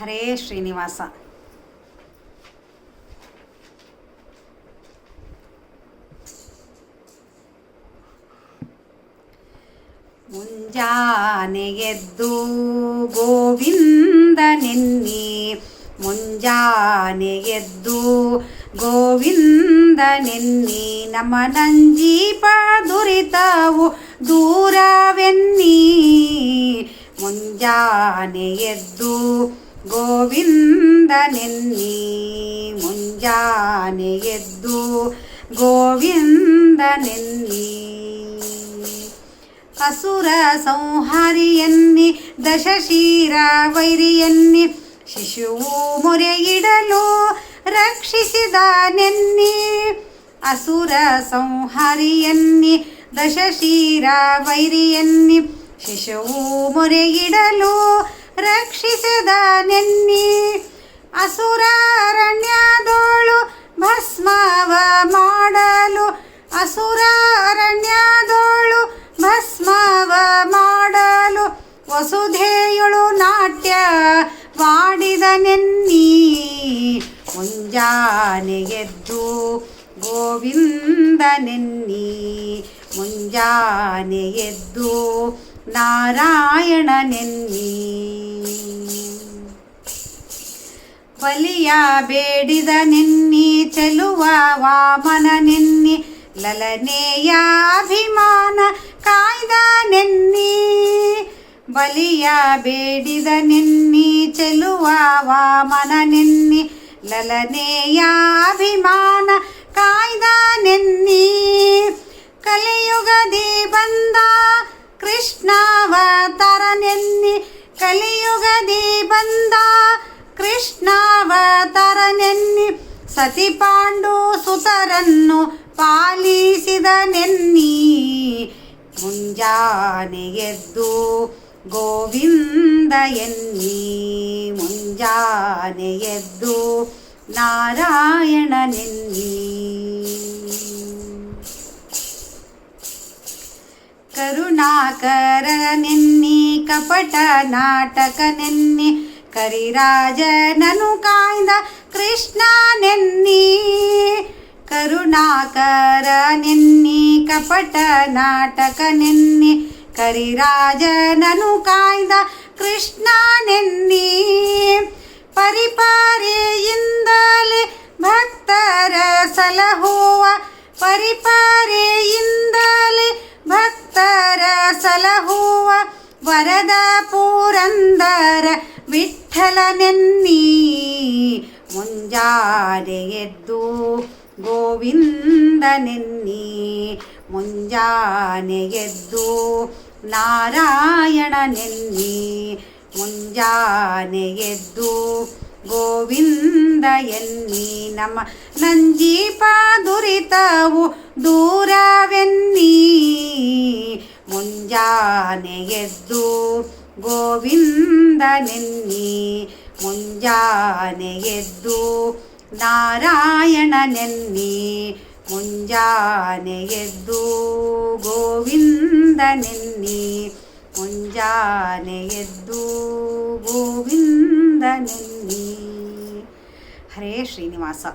ಹರೇ ಶ್ರೀನಿವಾಸ. ಮುಂಜಾನೆ ಎದ್ದು ಗೋವಿಂದ ನೆನ್ನಿ ಮುಂಜಾನೆ ಎದ್ದು ಗೋವಿಂದ ನೆನ್ನಿ ನಮ್ಮ ನಂಜೀಪ ದುರಿತವು ದೂರವೆನ್ನಿ. ಮುಂಜಾನೆ ಎದ್ದು ಗೋವಿಂದ ನೆನ್ನಿ ಮುಂಜಾನೆ ಎದ್ದು ಗೋವಿಂದ ನೆನ್ನಿ ಅಸುರ ಸಂಹಾರಿಯನ್ನಿ, ದಶಶೀರ ವೈರಿಯನ್ನಿ, ಶಿಶುವು ಮೊರೆಯಿಡಲು ರಕ್ಷಿಸಿದ ನೆನ್ನಿ ಅಸುರ ಸಂಹಾರಿಯನ್ನಿ, ದಶಶೀರ ವೈರಿಯನ್ನಿ, ಶಿಶುವು ಮೊರೆಯಿಡಲು ರಕ್ಷಿಸಿದ ನೆನ್ನಿ. ಅಸುರಾರಣ್ಯದೋಳು ಭಸ್ಮವ ಮಾಡಲು. ಅಸುರಾರಣ್ಯದೋಳು ಭಸ್ಮವ ಮಾಡಲು. ವಸುಧೇಯುಳು ನಾಟ್ಯ ಮಾಡಿದ ನೆನ್ನಿ. ಮುಂಜಾನೆ ಎದ್ದು ಗೋವಿಂದ ನೆನ್ನಿ. ಮುಂಜಾನೆ ಎದ್ದು ನಾರಾಯಣ ನೆನ್ನಿ. ಬಲಿಯ ಬೇಡಿದ ನಿನ್ನಿ ಚೆಲುವ ವಾಮನ ನಿನ್ನಿ ಲಲನೆಯ ಅಭಿಮಾನ ಕಾಯ್ದ ನೆನ್ನಿ. ಬಲಿಯ ಬೇಡಿದ ನಿನ್ನಿ ಚೆಲುವ ವಾಮನ ನಿನ್ನಿ ಲಲನೆಯ ಕೃಷ್ಣಾವತಾರ ನೆನ್ನಿ ಸತಿ ಪಾಂಡು ಸುತರನ್ನು ಪಾಲಿಸಿದ ನೆನ್ನಿ ಮುಂಜಾನೆ ಎದ್ದು ಗೋವಿಂದ ಎನ್ನಿ. ಮುಂಜಾನೆ ಎದ್ದು ನಾರಾಯಣ ನೆನ್ನಿ ಕರುಣಾಕರ ನೆನ್ನಿ ಕಪಟ ನಾಟಕ ನೆನ್ನಿ ಕರಿರಾಜನನು ಕಾಯ್ದ ಕೃಷ್ಣ ನೆನ್ನಿ, ಕರುಣಾಕರ ನೆನ್ನಿ, ಕಪಟ ನಾಟಕ ನೆನ್ನಿ ಕರಿರಾಜನನು ಕಾಯ್ದ ಕೃಷ್ಣ ನೆನ್ನಿ. ಪರಿಪಾರೆಯಿಂದಲೇ ಭಕ್ತರ ಸಲಹುವ, ಪರಿಪಾರೆಯಿಂದಲೇ ಭಕ್ತರ ಸಲಹುವ ವರದ ಪುರಂದರ ವಿಠಲ ನೆನ್ನಿ ಮುಂಜಾನೆ ಎದ್ದು ಗೋವಿಂದ ನೆನ್ನಿ ಮುಂಜಾನೆ ಎದ್ದು ನಾರಾಯಣ ನೆನ್ನಿ ಮುಂಜಾನೆ ಎದ್ದು ಗೋವಿಂದ ಎನ್ನಿ ನಮ್ಮ ನಂಜೀಪ ದುರಿತವು ದೂರವೆನ್ನಿ ಮುಂಜಾನೆ ಎದ್ದು ಗೋವಿಂದ ನೆನ್ನಿ ಮುಂಜಾನೆ ಎದ್ದು ನಾರಾಯಣ ನೆನ್ನಿ ಮುಂಜಾನೆ ಎದ್ದು ಗೋವಿಂದ ನೆನ್ನಿ ಮುಂಜಾನೆ ಎದ್ದು ಗೋವಿಂದ ನೆನ್ನಿ ಹರೇ ಶ್ರೀನಿವಾಸ.